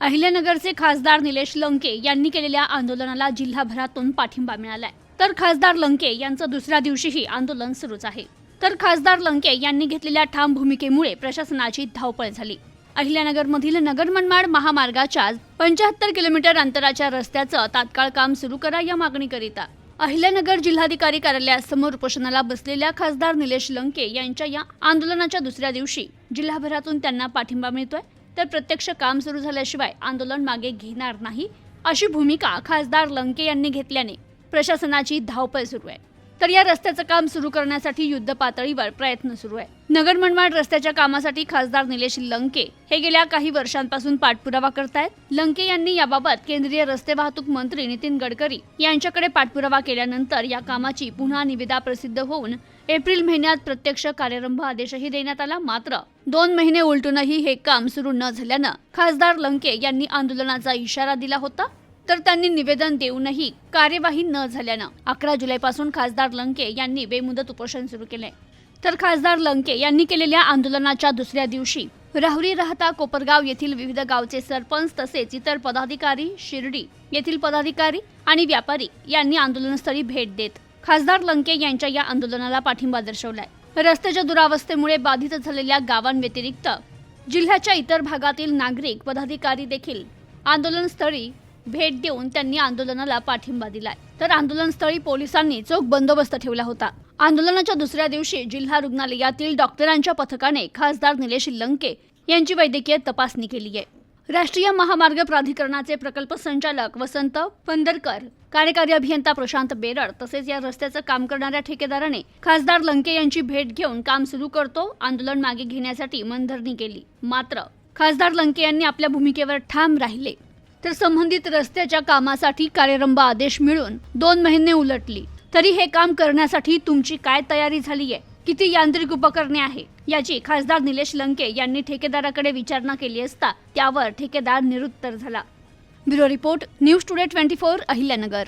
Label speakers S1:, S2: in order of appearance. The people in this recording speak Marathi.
S1: अहिल्यानगरचे खासदार निलेश लंके यांनी केलेल्या आंदोलनाला जिल्हाभरातून पाठिंबा मिळालाय. तर खासदार लंके यांचं दुसऱ्या दिवशीही आंदोलन सुरूच आहे. तर खासदार लंके यांनी घेतलेल्या ठाम भूमिकेमुळे प्रशासनाची धावपळ झाली. अहिल्यानगरमधील नगर मनमाड महामार्गाच्या पंच्याहत्तर किलोमीटर अंतराच्या रस्त्याचं तात्काळ काम सुरू करा या मागणीकरिता अहिल्यानगर जिल्हाधिकारी कार्यालयासमोर उपोषणाला बसलेल्या खासदार निलेश लंके यांच्या या आंदोलनाच्या दुसऱ्या दिवशी जिल्हाभरातून त्यांना पाठिंबा मिळतोय. तर प्रत्यक्ष काम सुरू झाल्याशिवाय आंदोलन मागे घेणार नाही अशी भूमिका खासदार लंके यांनी घेतल्याने प्रशासनाची धावपळ सुरू आहे. तर या रस्त्याचं काम सुरू करण्यासाठी युद्ध पातळीवर प्रयत्न सुरू आहे. नगर मनमाड रस्त्याच्या कामासाठी खासदार निलेश लंके हे गेल्या काही वर्षांपासून पाठपुरावा करतायत. लंके यांनी याबाबत केंद्रीय रस्ते वाहतूक मंत्री नितीन गडकरी यांच्याकडे पाठपुरावा केल्यानंतर या कामाची पुन्हा निविदा प्रसिद्ध होऊन एप्रिल महिन्यात प्रत्यक्ष कार्यारंभ आदेशही देण्यात आला. मात्र दोन महिने उलटूनही हे काम सुरू न झाल्यानं खासदार लंके यांनी आंदोलनाचा इशारा दिला होता. तर त्यांनी निवेदन देऊनही कार्यवाही न झाल्यानं अकरा जुलैपासून खासदार लंके यांनी बेमुदत उपोषण सुरू केले. तर खासदार लंके यांनी केलेल्या आंदोलनाच्या दुसऱ्या दिवशी राहुरी राहता कोपरगाव येथील विविध गावचे सरपंच तसेच इतर पदाधिकारी शिर्डी येथील पदाधिकारी आणि व्यापारी यांनी आंदोलनस्थळी भेट देत खासदार लंके यांच्या या आंदोलनाला पाठिंबा दर्शवलाय. रस्त्याच्या दुरावस्थेमुळे बाधित झालेल्या गावांव्यतिरिक्त जिल्ह्याच्या इतर भागातील नागरिक पदाधिकारी देखील आंदोलनस्थळी भेट देऊन त्यांनी आंदोलनाला पाठिंबा दिलाय. तर आंदोलनस्थळी पोलिसांनी चोख बंदोबस्त ठेवला होता. आंदोलनाच्या दुसऱ्या दिवशी जिल्हा रुग्णालयातील डॉक्टरांच्या पथकाने खासदार निलेश लंके यांची वैद्यकीय तपासणी केली आहे. राष्ट्रीय महामार्ग प्राधिकरणाचे प्रकल्प संचालक वसंत पंदरकर कार्यकारी अभियंता प्रशांत बेरड तसेच या रस्त्याचं काम करणाऱ्या ठेकेदाराने खासदार लंके यांची भेट घेऊन काम सुरू करतो आंदोलन मागे घेण्यासाठी मनधरणी केली. मात्र खासदार लंके यांनी आपल्या भूमिकेवर ठाम राहिले. तर संबंधित रस्त्याच्या कामासाठी कार्यरंभ आदेश मिळून दोन महिने उलटली. तरी हे काम करण्यासाठी तुमची काय तयारी झाली आहे? किती यांत्रिक उपकरणे आहे? याची खासदार निलेश लंके यांनी ठेकेदाराकडे विचारणा केली असता त्यावर ठेकेदार निरुत्तर झाला. Bureau report news today twenty four Ahilyanagar.